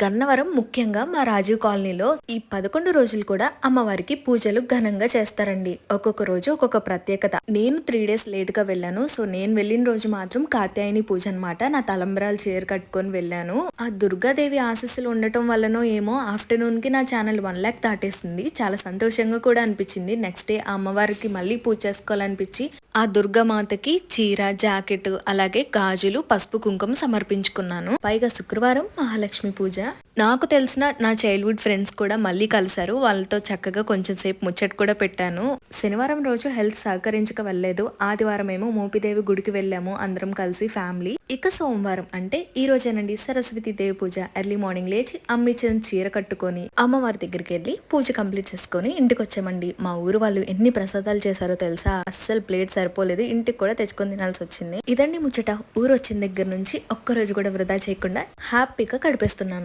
గన్నవరం ముఖ్యంగా మా రాజీవ్ కాలనీలో ఈ పదకొండు రోజులు కూడా అమ్మవారికి పూజలు ఘనంగా చేస్తారండి. ఒక్కొక్క రోజు ఒక్కొక్క ప్రత్యేకత. నేను త్రీ డేస్ లేట్గా వెళ్ళాను. సో నేను వెళ్ళిన రోజు మాత్రం కాత్యాయని పూజ అన్నమాట. నా తలంబరాలు చీర కట్టుకొని వెళ్ళాను. ఆ దుర్గాదేవి ఆశస్సులు ఉండటం వల్లనో ఏమో ఆఫ్టర్నూన్కి నా ఛానల్ వన్ ల్యాక్ దాటేసింది. చాలా సంతోషంగా కూడా అనిపించింది. నెక్స్ట్ డే ఆ అమ్మవారికి మళ్ళీ పూజ చేసుకోవాలనిపించి ఆ దుర్గామాతకి చీర జాకెట్ అలాగే గాజులు పసుపు కుంకుమ సమర్పించుకున్నాను. పైగా శుక్రవారం మహాలక్ష్మి పూజ. నాకు తెలిసిన నా చైల్డ్హుడ్ ఫ్రెండ్స్ కూడా మళ్ళీ కలిశారు. వాళ్ళతో చక్కగా కొంచెం సేపు ముచ్చట కూడా పెట్టాను. శనివారం రోజు హెల్త్ సహకరించక వెళ్ళలేదు. ఆదివారం ఏమో మోపిదేవి గుడికి వెళ్ళాము. అందరం కలిసి ఫ్యామిలీ ఇక సోమవారం అంటే ఈ రోజేనండి సరస్వతి దేవి పూజ. ఎర్లీ మార్నింగ్ లేచి అమ్మిచ్చిన చీర కట్టుకొని అమ్మవారి దగ్గరికి వెళ్ళి పూజ కంప్లీట్ చేసుకొని ఇంటికి వచ్చామండి. మా ఊరు వాళ్ళు ఎన్ని ప్రసాదాలు చేశారో తెలుసా? అస్సలు ప్లేట్ సరిపోలేదు. ఇంటికి కూడా తెచ్చుకొని తినాల్సి వచ్చింది. ఇదండి ముచ్చట. ఊరు వచ్చిన దగ్గర నుంచి ఒక్క రోజు కూడా వృధా చేయకుండా హ్యాపీగా గడిపేస్తున్నాను.